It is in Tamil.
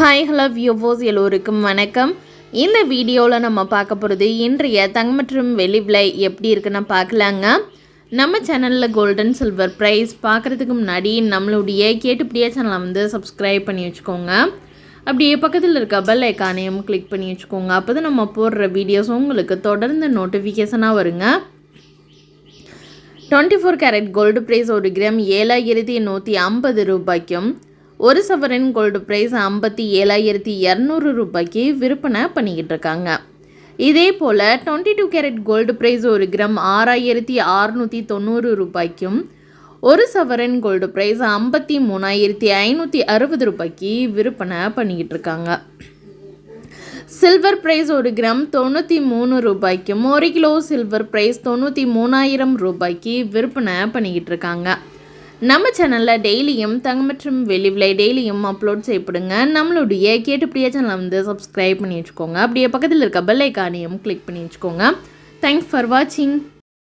ஹாய் ஹலோ வியூவோஸ் எல்லோருக்கும் வணக்கம். இந்த வீடியோவில் நம்ம பார்க்க போகிறது இன்றைய தங்கம் மற்றும் வெளி விலை எப்படி இருக்குன்னு பார்க்கலாங்க. நம்ம சேனலில் கோல்டன் சில்வர் ப்ரைஸ் பார்க்குறதுக்கு முன்னாடி நம்மளுடைய கேட்டுப்படியே சேனலை வந்து சப்ஸ்கிரைப் பண்ணி வச்சுக்கோங்க. அப்படியே பக்கத்தில் இருக்க பெல் ஐக்கானையும் கிளிக் பண்ணி வச்சுக்கோங்க. அப்போ தான் நம்ம போடுற வீடியோஸ் உங்களுக்கு தொடர்ந்து நோட்டிஃபிகேஷனாக வருங்க. Twenty four carat gold price ஒரு கிராம் ஏழாயிரத்தி நூற்றி ஐம்பது ரூபாய்க்கும் ஒரு சவரன் கோல்டு ப்ரைஸ் ஐம்பத்தி ஏழாயிரத்தி இரநூறு ரூபாய்க்கு விற்பனை பண்ணிக்கிட்டு இருக்காங்க இதே போல் twenty two carat gold price ஒரு கிராம் ஆறாயிரத்தி அறுநூற்றி தொண்ணூறு ரூபாய்க்கும் ஒரு சவரன் கோல்டு ப்ரைஸ் ஐம்பத்தி மூணாயிரத்தி ஐநூற்றி அறுபது ரூபாய்க்கு விற்பனை பண்ணிக்கிட்டு இருக்காங்க சில்வர் ப்ரைஸ் ஒரு கிராம் தொண்ணூற்றி மூணு ரூபாய்க்கும் ஒரு கிலோ சில்வர் ப்ரைஸ் தொண்ணூற்றி மூணாயிரம் ரூபாய்க்கு விற்பனை பண்ணிக்கிட்டு இருக்காங்க நம்ம சேனலில் டெய்லியும் தங்க மற்றும் வெளிவிலை டெய்லியும் அப்லோட் செய்யப்படுங்க. நம்மளுடைய கேட்டுப்படியே சேனலை வந்து சப்ஸ்கிரைப் பண்ணி வச்சுக்கோங்க. அப்படியே பக்கத்தில் இருக்க பெல் ஐக்கானையும் கிளிக் பண்ணி வச்சுக்கோங்க. தேங்க்ஸ் ஃபார் வாட்சிங்